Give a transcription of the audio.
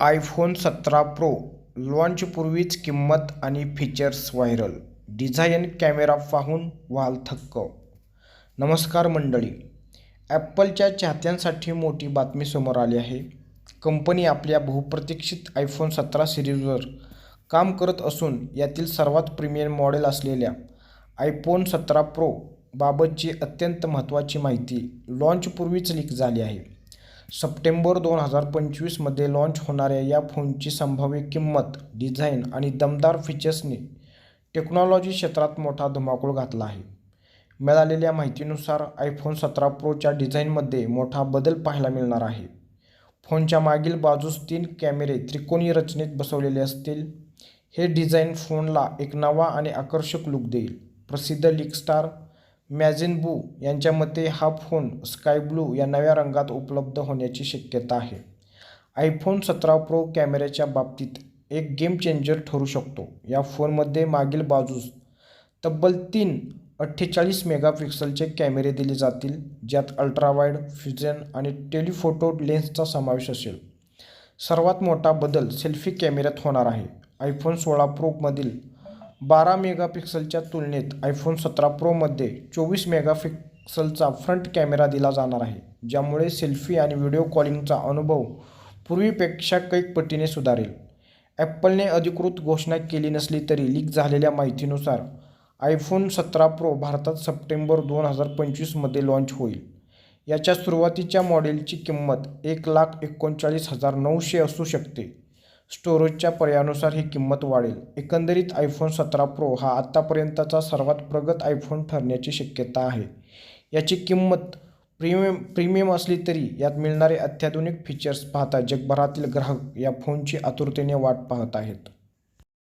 IPhone सतरा pro लाँचपूर्वीच किंमत आणि फीचर्स व्हायरल डिझाईन कॅमेरा पाहून व्हाल थक्क. नमस्कार मंडळी. ॲपलच्या चाहत्यांसाठी मोठी बातमी समोर आली आहे. कंपनी आपल्या बहुप्रतीक्षित आयफोन सतरा सिरीजवर काम करत असून यातील सर्वात प्रीमियम मॉडेल असलेल्या आयफोन सतरा प्रो बाबतची अत्यंत महत्त्वाची माहिती लाँचपूर्वीच लीक झाली आहे. सप्टेंबर दोन हजार पंचवीसमध्ये लाँच होणाऱ्या या फोनची संभाव्य किंमत डिझाईन आणि दमदार फीचर्सने टेक्नॉलॉजी क्षेत्रात मोठा धुमाकूळ घातला आहे. मिळालेल्या माहितीनुसार आयफोन सतरा प्रोच्या डिझाईनमध्ये मोठा बदल पाहायला मिळणार आहे. फोनच्या मागील बाजूस तीन कॅमेरे त्रिकोणी रचनेत बसवलेले असतील. हे डिझाईन फोनला एक नवा आणि आकर्षक लुक देईल. प्रसिद्ध लीक स्टार मॅझिन बू यांच्या मते हा फोन स्काय ब्लू या नव्या रंगात उपलब्ध होण्याची शक्यता आहे. आयफोन सतरा प्रो कॅमेऱ्याच्या बाबतीत एक गेम चेंजर ठरू शकतो. या फोनमध्ये मागील बाजूस तब्बल तीन अठ्ठेचाळीस मेगापिक्सलचे कॅमेरे दिले जातील ज्यात अल्ट्रावाईड फ्युजन आणि टेलिफोटो लेन्सचा समावेश असेल. सर्वात मोठा बदल सेल्फी कॅमेऱ्यात होणार आहे. आयफोन सोळा प्रोमधील बारा मेगापिक्सलच्या तुलनेत आयफोन सतरा प्रोमध्ये चोवीस मेगापिक्सलचा फ्रंट कॅमेरा दिला जाणार आहे ज्यामुळे सेल्फी आणि व्हिडिओ कॉलिंगचा अनुभव पूर्वीपेक्षा कैक पटीने सुधारेल. ॲपलने अधिकृत घोषणा केली नसली तरी लीक झालेल्या माहितीनुसार आयफोन सतरा प्रो भारतात सप्टेंबर दोन हजार पंचवीसमध्ये लाँच होईल. याच्या सुरुवातीच्या मॉडेलची किंमत एक लाख एकोणचाळीस हजार नऊशे असू शकते. स्टोरेजच्या पर्यायानुसार ही किंमत वाढेल. एकंदरीत आयफोन सतरा प्रो हा आत्तापर्यंतचा सर्वात प्रगत आयफोन ठरण्याची शक्यता आहे. याची किंमत प्रीमियम प्रीमियम असली तरी यात मिळणारे अत्याधुनिक फीचर्स पाहता जगभरातील ग्राहक या फोनची आतुरतेने वाट पाहत आहेत.